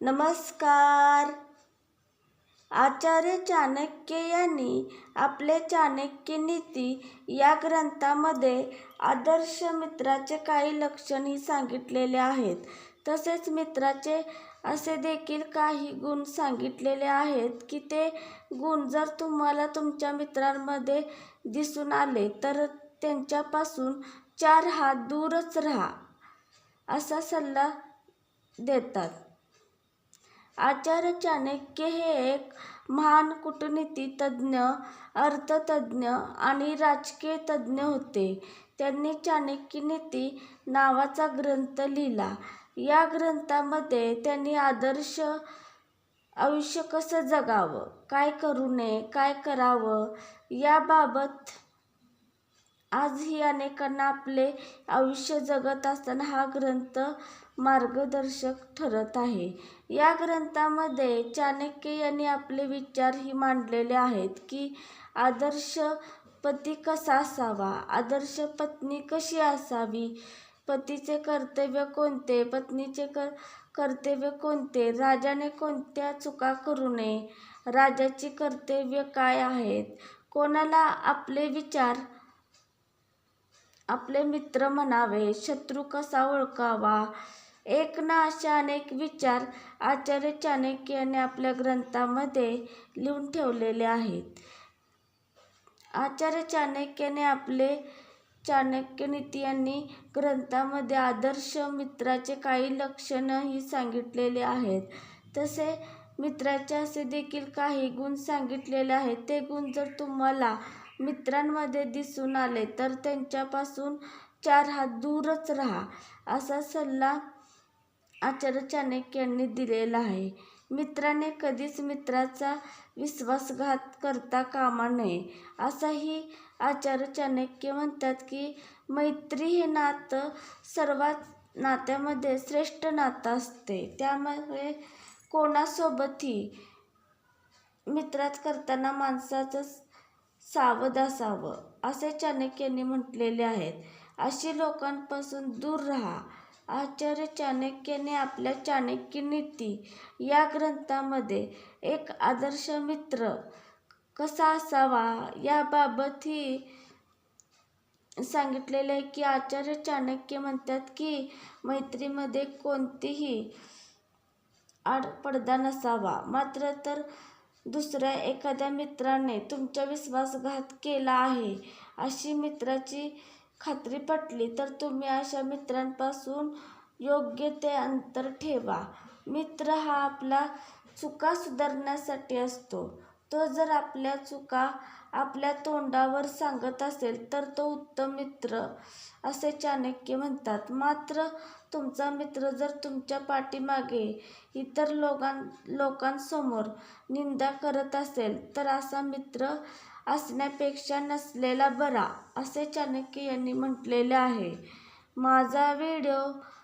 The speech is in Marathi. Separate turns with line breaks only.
नमस्कार. आचार्य चाणक्य यांनी आपले चाणक्य नीती या ग्रंथामध्ये आदर्श मित्राचे काही लक्षणही सांगितलेले आहेत. तसेच मित्राचे असे देखील काही गुण सांगितलेले आहेत की ते गुण जर तुम्हाला तुमच्या मित्रांमध्ये दिसून आले तर त्यांच्यापासून चार हात दूरच राहा असा सल्ला देतात. आचार्य चाणक्य हे एक महान कूटनीतितज्ञ अर्थतज्ञ आणि राजकीय तज्ज्ञ होते. त्यांनी चाणक्य नीती नावाचा ग्रंथ लिहिला. या ग्रंथामध्ये त्यांनी आदर्श आयुष्य कसं जगावं काय करू नये काय करावं याबाबत आजही अनेकांना आपले आयुष्य जगत असताना हा ग्रंथ मार्गदर्शक ठरत आहे. या ग्रंथामध्ये चाणक्य यांनी आपले विचार ही मांडलेले आहेत की आदर्श पती कसा असावा? आदर्श पत्नी कशी असावी? पतीचे कर्तव्य कोणते? पत्नीचे कर कर्तव्य कोणते? राजाने कोणत्या चुका करू नये? राजाची कर्तव्य काय आहेत? कोणाला आपले विचार आपले मित्र म्हणावे शत्रू कसा ओळखावा? एक ना अशा अनेक विचार आचार्य चाणक्य यांनी आपल्या ग्रंथामध्ये लिहून ठेवलेले आहेत. आचार्य चाणक्याने आपले चाणक्य नीती यांनी ग्रंथामध्ये आदर्श मित्राचे काही लक्षणंही सांगितलेले आहेत. तसे मित्राचे असे देखील काही गुण सांगितलेले आहेत. ते गुण जर तुम्हाला मित्रांमध्ये दिसून आले तर त्यांच्यापासून चार हात दूरच राहा असा सल्ला आचार्य चाणक्य यांनी दिलेला आहे. मित्राने कधीच मित्राचा विश्वासघात करता कामा नये असाही आचार्य चाणक्य म्हणतात की मैत्री हे नातं सर्वात नात्यामध्ये श्रेष्ठ नातं असते. त्यामुळे कोणासोबतही मित्रात करताना माणसाचं सावध असावं असे चाणक्यांनी म्हटलेले आहेत. अशी लोकांपासून दूर राहा. आचार्य चाणक्याने आपल्या चाणक्य नीती या ग्रंथामध्ये एक आदर्श मित्र कसा असावा याबाबतही सांगितलेले आहे की आचार्य चाणक्य म्हणतात की मैत्रीमध्ये कोणतीही आड पडदा नसावा. मात्र तर दुसऱ्या एखाद्या मित्राने तुमच्या विश्वासघात केला आहे अशी मित्राची खात्री पटली तर तुम्ही अशा मित्रांपासून योग्य ते अंतर ठेवा. मित्र हा आपला चुका सुधारण्यासाठी असतो. तो जर आपल्या चुका आपल्या तोंडावर सांगत असेल तर तो उत्तम मित्र असे चाणक्य म्हणतात. मात्र तुमचा मित्र जर तुमच्या पाठीमागे इतर लोकां लोकांसमोर निंदा करत असेल तर असा मित्र असण्यापेक्षा नसलेला बरा असे चाणक्य यांनी म्हटलेले आहे. माझा व्हिडिओ